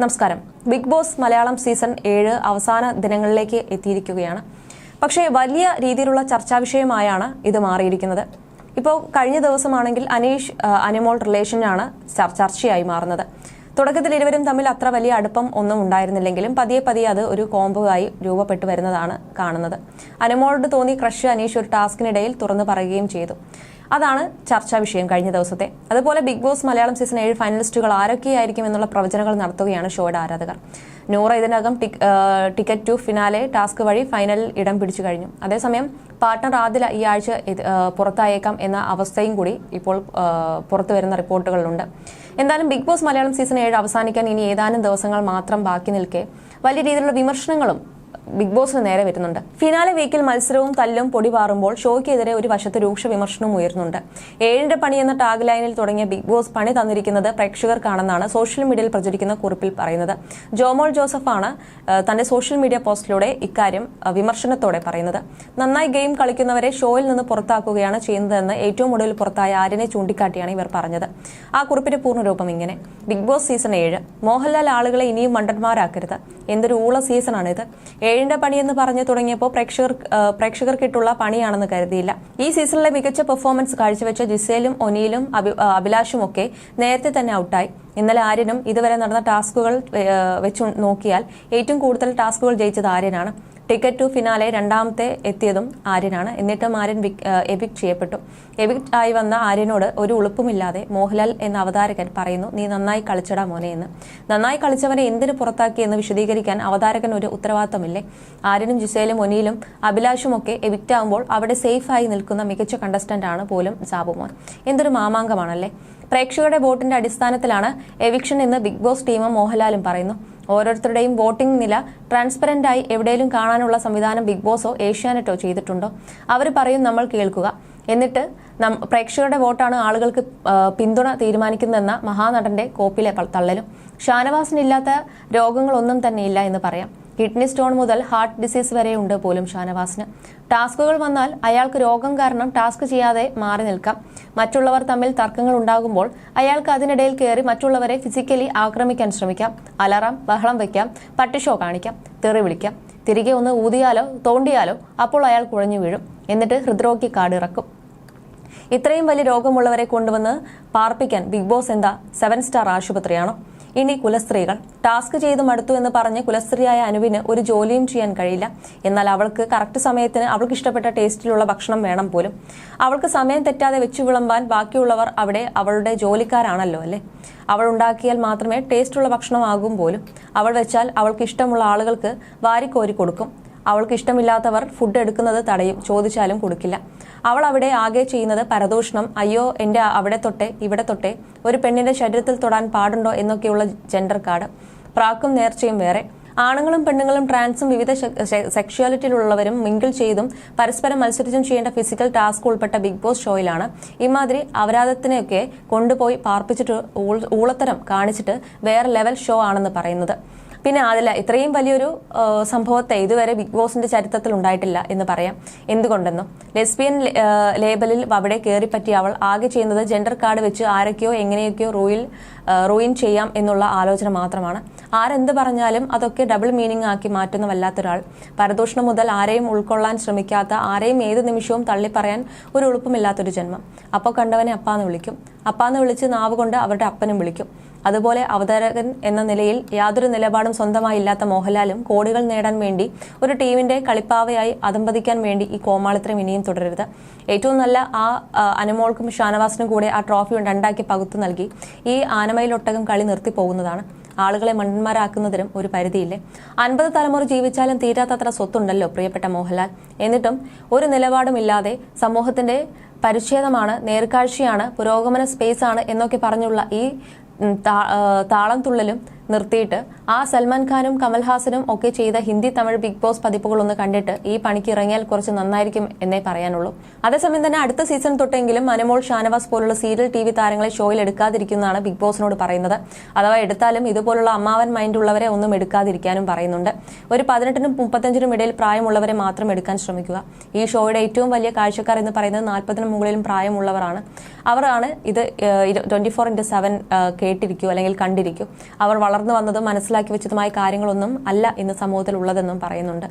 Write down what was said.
നമസ്കാരം. Big boss Malayalam season ഏഴ് അവസാന ദിനങ്ങളിലേക്ക് എത്തിയിരിക്കുകയാണ്. പക്ഷേ വലിയ രീതിയിലുള്ള ചർച്ചാ വിഷയമായാണ് ഇത് മാറിയിരിക്കുന്നത്. ഇപ്പോൾ കഴിഞ്ഞ ദിവസമാണെങ്കിൽ അനീഷ് അനിമോൾ റിലേഷനാണ് ചർ- ചർച്ചയായി മാറുന്നത്. തുടക്കത്തിൽ ഇരുവരും തമ്മിൽ അത്ര വലിയ അടുപ്പം ഒന്നും ഉണ്ടായിരുന്നില്ലെങ്കിലും പതിയെ പതിയെ അത് ഒരു കോംബോ ആയി രൂപപ്പെട്ടു വരുന്നതാണ് കാണുന്നത്. അനിമോളോട് തോന്നി ക്രഷ് അനീഷ് ഒരു ടാസ്കിനിടയിൽ തുറന്നു പറയുകയും ചെയ്തു. അതാണ് ചർച്ചാ വിഷയം കഴിഞ്ഞ ദിവസത്തെ. അതുപോലെ ബിഗ് ബോസ് മലയാളം സീസൺ ഏഴ് ഫൈനലിസ്റ്റുകൾ ആരൊക്കെയായിരിക്കും എന്നുള്ള പ്രവചനങ്ങൾ നടത്തുകയാണ് ഷോയുടെ ആരാധകർ. നൂറ ഇതിനകം ടിക്- ടിക്കറ്റ് ടു ഫിനാലെ ടാസ്ക് വഴി ഫൈനലിൽ ഇടം പിടിച്ചു കഴിഞ്ഞു. അതേസമയം പാർട്ട്ണർ ആദില ഈ ആഴ്ച പുറത്തായേക്കാം എന്ന അവസ്ഥയും കൂടി ഇപ്പോൾ പുറത്തു വരുന്ന റിപ്പോർട്ടുകളിലുണ്ട്. എന്തായാലും ബിഗ് ബോസ് മലയാളം സീസൺ ഏഴ് അവസാനിക്കാൻ ഇനി ഏതാനും ദിവസങ്ങൾ മാത്രം ബാക്കി നിൽക്കെ വലിയ രീതിയിലുള്ള വിമർശനങ്ങളും ബിഗ് ബോസിന് നേരെ വരുന്നുണ്ട്. ഫിനാലെ വീക്കിൽ മത്സരവും തല്ലും പൊടി പാറുമ്പോൾ ഷോയ്ക്കെതിരെ ഒരു വശത്ത് രൂക്ഷ വിമർശനവും ഉയരുന്നുണ്ട്. ഏഴിന്റെ പണി എന്ന ടാഗ് ലൈനിൽ തുടങ്ങിയ ബിഗ് ബോസ് പണി തന്നിരിക്കുന്നത് പ്രേക്ഷകർക്കാണെന്നാണ് സോഷ്യൽ മീഡിയയിൽ പ്രചരിക്കുന്ന കുറിപ്പിൽ പറയുന്നത്. ജോമോൾ ജോസഫാണ് തന്റെ സോഷ്യൽ മീഡിയ പോസ്റ്റിലൂടെ ഇക്കാര്യം വിമർശനത്തോടെ പറയുന്നത്. നന്നായി ഗെയിം കളിക്കുന്നവരെ ഷോയിൽ നിന്ന് പുറത്താക്കുകയാണ് ചെയ്യുന്നതെന്ന് ഏറ്റവും ഒടുവിൽ പുറത്തായ ആര്യനെ ചൂണ്ടിക്കാട്ടിയാണ് ഇവർ പറഞ്ഞത്. ആ കുറിപ്പിന്റെ പൂർണരൂപം ഇങ്ങനെ. ബിഗ് ബോസ് സീസൺ ഏഴ്. മോഹൻലാൽ ആളുകളെ ഇനിയും മണ്ടന്മാരാക്കരുത്. എന്തൊരു ഊള സീസണാണിത്. ഏഴിന്റെ പണി പണിയെന്ന് പറഞ്ഞു തുടങ്ങിയപ്പോൾ പ്രേക്ഷകർ പ്രേക്ഷകർക്കിട്ടുള്ള പണിയാണെന്ന് കരുതിയില്ല. ഈ സീസണിലെ മികച്ച പെർഫോമൻസ് കാഴ്ചവെച്ച ജിസേലും ഒനിയിലും അഭി- അഭിലാഷും ഒക്കെ നേരത്തെ തന്നെ ഔട്ടായി. ഇന്നലെ ആര്യനും ഇതുവരെ നടന്ന ടാസ്കുകൾ വെച്ച് നോക്കിയാൽ ഏറ്റവും കൂടുതൽ ടാസ്കുകൾ ജയിച്ചത് ആര്യനാണ്. ടിക്കറ്റ് ടു ഫിനാലെ രണ്ടാമത്തെ എത്തിയതും ആര്യനാണ്. എന്നിട്ടും ആര്യൻ എവിക്ട് ചെയ്യപ്പെട്ടു. എവിക്ട് ആയി വന്ന ആര്യനോട് ഒരു ഉളുപ്പുമില്ലാതെ മോഹൻലാൽ എന്ന അവതാരകൻ പറയുന്നു നീ നന്നായി കളിച്ചടാ മോനെ എന്ന്. നന്നായി കളിച്ചവനെ എന്തിനു പുറത്താക്കി എന്ന് വിശദീകരിക്കാൻ അവതാരകൻ ഒരു ഉത്തരവാദിത്തമില്ലേ ആര്യനും ജിസേലും ഒനിയിലും അഭിലാഷും ഒക്കെ എവിക്റ്റ് ആവുമ്പോൾ അവിടെ സേഫായി നിൽക്കുന്ന മികച്ച കണ്ടസ്റ്റന്റ് ആണ് പോലും സാബുമോൻ. എന്തൊരു മാമാങ്കമാണല്ലേ? പ്രേക്ഷകരുടെ വോട്ടിന്റെ അടിസ്ഥാനത്തിലാണ് എവിക്ഷൻ എന്ന് ബിഗ് ബോസ് ടീമും മോഹൻലാലും പറയുന്നു. ഓരോരുത്തരുടെയും വോട്ടിംഗ് നില ട്രാൻസ്പെറന്റ് ആയി എവിടെയും കാണാനുള്ള സംവിധാനം ബിഗ് ബോസോ ഏഷ്യാനെറ്റോ ചെയ്തിട്ടുണ്ടോ? അവർ പറയും നമ്മൾ കേൾക്കുക. എന്നിട്ട് പ്രേക്ഷകരുടെ വോട്ടാണ് ആളുകൾക്ക് പിന്തുണ തീരുമാനിക്കുന്നതെന്ന മഹാനടന്റെ കോപ്പിലെ തള്ളലും. ഷാനവാസിനില്ലാത്ത രോഗങ്ങളൊന്നും തന്നെ ഇല്ല എന്ന് പറയാം. കിഡ്നി സ്റ്റോൺ മുതൽ ഹാർട്ട് ഡിസീസ് വരെ ഉണ്ട് പോലും ഷാനവാസിന്. ടാസ്കുകൾ വന്നാൽ അയാൾക്ക് രോഗം കാരണം ടാസ്ക് ചെയ്യാതെ മാറി നിൽക്കാം. മറ്റുള്ളവർ തമ്മിൽ തർക്കങ്ങൾ ഉണ്ടാകുമ്പോൾ അയാൾക്ക് അതിനിടയിൽ കയറി മറ്റുള്ളവരെ ഫിസിക്കലി ആക്രമിക്കാൻ ശ്രമിക്കാം. അലറാം ബഹളം വയ്ക്കാം പട്ടിഷോ കാണിക്കാം തെറി വിളിക്കാം. തിരികെ ഒന്ന് ഊതിയാലോ തോണ്ടിയാലോ അപ്പോൾ അയാൾ കുഴഞ്ഞു വീഴും. എന്നിട്ട് ഹൃദ്രോഗി ഇറക്കും. ഇത്രയും വലിയ രോഗമുള്ളവരെ കൊണ്ടുവന്ന് പാർപ്പിക്കാൻ ബിഗ് ബോസ് എന്താ? സെവൻ സ്റ്റാർ ആശുപത്രിയാണോ? ഇനി കുലസ്ത്രീകൾ ടാസ്ക് ചെയ്ത് മടുത്തു എന്ന് പറഞ്ഞ് കുലസ്ത്രീയായ അനുവിന് ഒരു ജോലിയും ചെയ്യാൻ കഴിയില്ല. എന്നാൽ അവൾക്ക് കറക്റ്റ് സമയത്തിന് അവൾക്ക് ഇഷ്ടപ്പെട്ട ടേസ്റ്റിലുള്ള ഭക്ഷണം വേണം പോലും. അവൾക്ക് സമയം തെറ്റാതെ വെച്ചു വിളമ്പാൻ ബാക്കിയുള്ളവർ അവിടെ അവളുടെ ജോലിക്കാരാണല്ലോ അല്ലേ? അവൾ ഉണ്ടാക്കിയാൽ മാത്രമേ ടേസ്റ്റുള്ള ഭക്ഷണമാകും പോലും. അവൾ വെച്ചാൽ അവൾക്ക് ഇഷ്ടമുള്ള ആളുകൾക്ക് വാരിക്കോരി കൊടുക്കും. അവൾക്ക് ഇഷ്ടമില്ലാത്തവർ ഫുഡ് എടുക്കുന്നത് തടയും ചോദിച്ചാലും കൊടുക്കില്ല. അവൾ അവിടെ ആകെ ചെയ്യുന്നത് പരദൂഷണം. അയ്യോ എന്റെ അവിടെ തൊട്ടെ ഇവിടെ തൊട്ടെ ഒരു പെണ്ണിന്റെ ശരീരത്തിൽ തൊടാൻ പാടുണ്ടോ? എന്നൊക്കെയുള്ള ജെൻഡർ കാർഡ് പ്രാക്കും നേർച്ചയും വേറെ. ആണുങ്ങളും പെണ്ണുങ്ങളും ട്രാൻസും വിവിധ സെക്ഷുവാലിറ്റിയിലുള്ളവരും മിങ്കിൾ ചെയ്തും പരസ്പരം മത്സരിച്ചും ചെയ്യേണ്ട ഫിസിക്കൽ ടാസ്ക് ഉൾപ്പെട്ട ബിഗ് ബോസ് ഷോയിലാണ് ഇമാതിരി അപരാധത്തിനെയൊക്കെ കൊണ്ടുപോയി പാർപ്പിച്ചിട്ട് ഊളത്തരം കാണിച്ചിട്ട് വേറെ ലെവൽ ഷോ ആണെന്ന് പറയുന്നത്. പിന്നെ അതില്ല ഇത്രയും വലിയൊരു സംഭവത്തെ ഇതുവരെ ബിഗ് ബോസിന്റെ ചരിത്രത്തിൽ ഉണ്ടായിട്ടില്ല എന്ന് പറയാം. എന്തുകൊണ്ടെന്നും ലെസ്ബിയൻ ലേബലിൽ അവിടെ കയറിപ്പറ്റി അവൾ ആകെ ചെയ്യുന്നത് ജെൻഡർ കാർഡ് വെച്ച് ആരൊക്കെയോ എങ്ങനെയൊക്കെയോ റൂയിൽ റൂയിൻ ചെയ്യാം എന്നുള്ള ആലോചന മാത്രമാണ്. ആരെന്ത് പറഞ്ഞാലും അതൊക്കെ ഡബിൾ മീനിങ് ആക്കി മാറ്റുന്ന വല്ലാത്തൊരാൾ. പരദൂഷണം മുതൽ ആരെയും ഉൾക്കൊള്ളാൻ ശ്രമിക്കാത്ത ആരെയും ഏത് നിമിഷവും തള്ളിപ്പറയാൻ ഒരു എളുപ്പമില്ലാത്തൊരു ജന്മം. അപ്പോൾ കണ്ടവനെ അപ്പാന്ന് വിളിക്കും. അപ്പാന്ന് വിളിച്ച് നാവ് കൊണ്ട് അവരുടെ അപ്പനും വിളിക്കും. അതുപോലെ അവതാരകൻ എന്ന നിലയിൽ യാതൊരു നിലപാടും സ്വന്തമായി ഇല്ലാത്ത മോഹൻലാലും കോടികൾ നേടാൻ വേണ്ടി ഒരു ടീമിന്റെ കളിപ്പാവയായി അതമ്പതിക്കാൻ വേണ്ടി ഈ കോമാളിത്രം ഇനിയും തുടരരുത്. ഏറ്റവും നല്ല ആ അനുമോൾക്കും ഷാനവാസിനും കൂടെ ആ ട്രോഫി രണ്ടാക്കി പകുത്തു നൽകി ഈ ആനമയിലൊട്ടകം കളി നിർത്തി പോകുന്നതാണ്. ആളുകളെ മണ്ടന്മാരാക്കുന്നതിനും ഒരു പരിധിയില്ലേ. അൻപത് തലമുറ ജീവിച്ചാലും തീരാത്തത്ര സ്വത്തുണ്ടല്ലോ പ്രിയപ്പെട്ട മോഹൻലാൽ. എന്നിട്ടും ഒരു നിലപാടുമില്ലാതെ സമൂഹത്തിന്റെ പരിച്ഛേദമാണ് നേർക്കാഴ്ചയാണ് പുരോഗമന സ്പേസ് ആണ് എന്നൊക്കെ പറഞ്ഞുള്ള ഈ താളം തുള്ളലും നിർത്തിയിട്ട് ആ സൽമാൻ ഖാനും കമൽഹാസനും ഒക്കെ ചെയ്ത ഹിന്ദി തമിഴ് ബിഗ് ബോസ് പതിപ്പുകളൊന്ന് കണ്ടിട്ട് ഈ പണിക്ക് ഇറങ്ങിയാൽ കുറച്ച് നന്നായിരിക്കും എന്നേ പറയാനുള്ളൂ. അതേസമയം തന്നെ അടുത്ത സീസൺ തൊട്ടെങ്കിലും മനമോൾ ഷാനവാസ് പോലുള്ള സീരിയൽ ടി വി താരങ്ങളെ ഷോയിൽ എടുക്കാതിരിക്കുന്നതാണ് ബിഗ് ബോസിനോട് പറയുന്നത്. അഥവാ എടുത്താലും ഇതുപോലുള്ള അമ്മാവൻ മൈൻഡ് ഉള്ളവരെ ഒന്നും എടുക്കാതിരിക്കാനും പറയുന്നുണ്ട്. ഒരു പതിനെട്ടിനും മുപ്പത്തഞ്ചിനും ഇടയിൽ പ്രായമുള്ളവരെ മാത്രം എടുക്കാൻ ശ്രമിക്കുക. ഈ ഷോയുടെ ഏറ്റവും വലിയ കാഴ്ചക്കാർ എന്ന് പറയുന്നത് നാൽപ്പതിനും മുകളിലും പ്രായമുള്ളവരാണ്. അവരാണ് ഇത് ട്വന്റി ഫോർ ഇന്റു സെവൻ കേട്ടിരിക്കൂ അല്ലെങ്കിൽ കണ്ടിരിക്കൂ. അവർ വളർന്നു വളർന്നു വന്നതും മനസ്സിലാക്കി വെച്ചതുമായ കാര്യങ്ങളൊന്നും അല്ല ഇന്ന് സമൂഹത്തിൽ ഉള്ളതെന്നും പറയുന്നുണ്ട്.